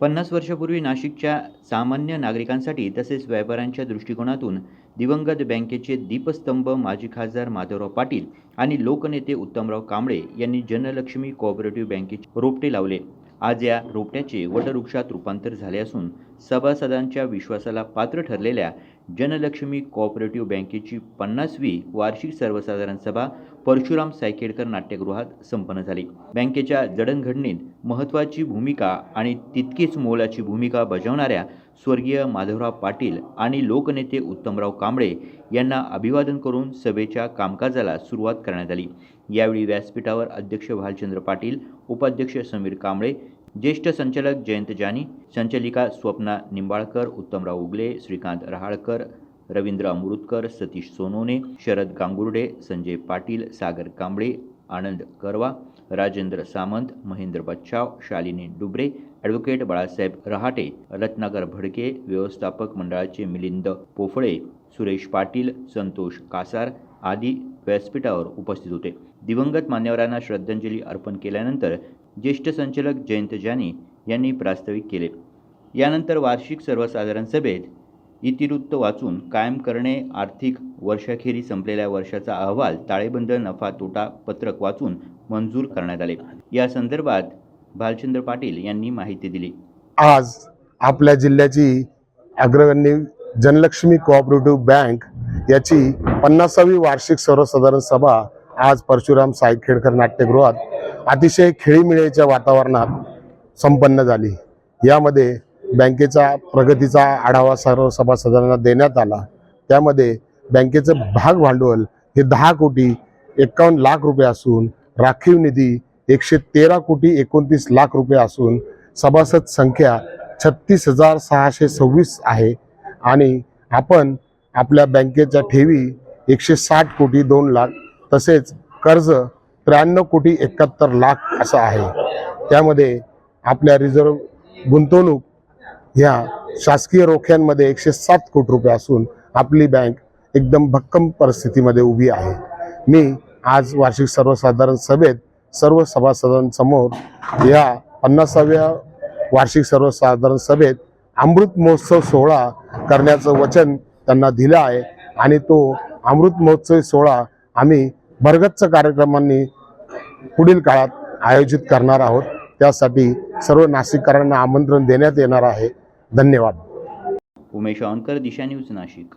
पन्नास वर्षापूर्वी नाशिकच्या सामान्य नागरिकांसाठी तसेच व्यापाऱ्यांच्या दृष्टिकोनातून दिवंगत बँकेचे दीपस्तंभ माजी खासदार माधवराव पाटील आणि लोकनेते उत्तमराव कांबळे यांनी जनलक्ष्मी कोऑपरेटिव्ह बँकेचे रोपटे लावले. आज या रोपट्याचे वटवृक्षात रूपांतर झाले असून सभासदांच्या विश्वासाला पात्र ठरलेल्या जनलक्ष्मी कोऑपरेटिव्ह बँकेची पन्नासवी वार्षिक सर्वसाधारण सभा परशुराम सायखेडकर नाट्यगृहात संपन्न झाली. बँकेच्या जडणघडणीत महत्त्वाची भूमिका आणि तितकीच मोलाची भूमिका बजावणाऱ्या स्वर्गीय माधवराव पाटील आणि लोकनेते उत्तमराव कांबळे यांना अभिवादन करून सभेच्या कामकाजाला सुरुवात करण्यात आली. यावेळी व्यासपीठावर अध्यक्ष भालचंद्र पाटील उपाध्यक्ष समीर कांबळे ज्येष्ठ संचालक जयंत जानी संचालिका स्वप्ना निंबाळकर उत्तमराव उगले श्रीकांत रहाळकर रवींद्र अमृतकर सतीश सोनोने शरद गांगुर्डे संजय पाटील सागर कांबळे आनंद करवा राजेंद्र सामंत महेंद्र बच्चाव शालिनी डुबरे ॲडव्होकेट बाळासाहेब रहाटे रत्नाकर भडके व्यवस्थापक मंडळाचे मिलिंद पोफळे सुरेश पाटील संतोष कासार आदी व्यासपीठावर उपस्थित होते. दिवंगत मान्यवरांना श्रद्धांजली अर्पण केल्यानंतर ज्येष्ठ संचालक जयंत जानी यांनी प्रास्ताविक केले. यानंतर वार्षिक सर्वसाधारण सभेत इतिवृत्त वाचून कायम करणे आर्थिक वर्षाखेरी संपलेल्या वर्षाचा अहवाल ताळेबंद नफा तोटा पत्रक वाचून मंजूर करण्यात आले. या संदर्भात भालचंद्र पाटील यांनी माहिती दिली. आज आपल्या जिल्ह्याची अग्रगण्य जनलक्ष्मी कोऑपरेटिव्ह बँक याची पन्नासावी वार्षिक सर्वसाधारण सभा आज परशुराम सायखेडकर नाट्यगृहात अतिशय खेळीमिळीच्या वातावरणात संपन्न झाली. यामध्ये बँकेचा प्रगतीचा आढावा सर्व सभासदांना देण्यात आला. त्यामध्ये बँकेचं भाग भांडवल हे दहा कोटी एकावन्न लाख रुपये असून राखीव निधी एकशे तेरा कोटी एकोणतीस लाख रुपये असून सभासद संख्या छत्तीस हजार सहाशे सव्वीस आहे. आणि आपण आपल्या बँकेच्या ठेवी एकशे साठ कोटी दोन लाख तसेच कर्ज त्र्याण्णव कोटी एकाहत्तर लाख असं आहे. त्यामध्ये आपल्या रिझर्व गुंतवणूक ह्या शासकीय रोख्यांमध्ये एकशे सात कोटी रुपये असून आपली बँक एकदम भक्कम परिस्थितीमध्ये उभी आहे. मी आज वार्षिक सर्वसाधारण सभेत सर्व सभासदांसमोर या पन्नासाव्या वार्षिक सर्वसाधारण सभेत अमृत महोत्सव सोहळा करण्याचं वचन त्यांना दिलं आहे आणि तो अमृत महोत्सवी सोहळा आम्ही भरगच्च कार्यक्रमांनी पुढील काळात आयोजित करणार आहोत. त्यासाठी सर्व नाशिककरांना आमंत्रण देण्यात येणार आहे. धन्यवाद. उमेश ऑनकर दिशा न्यूज नाशिक.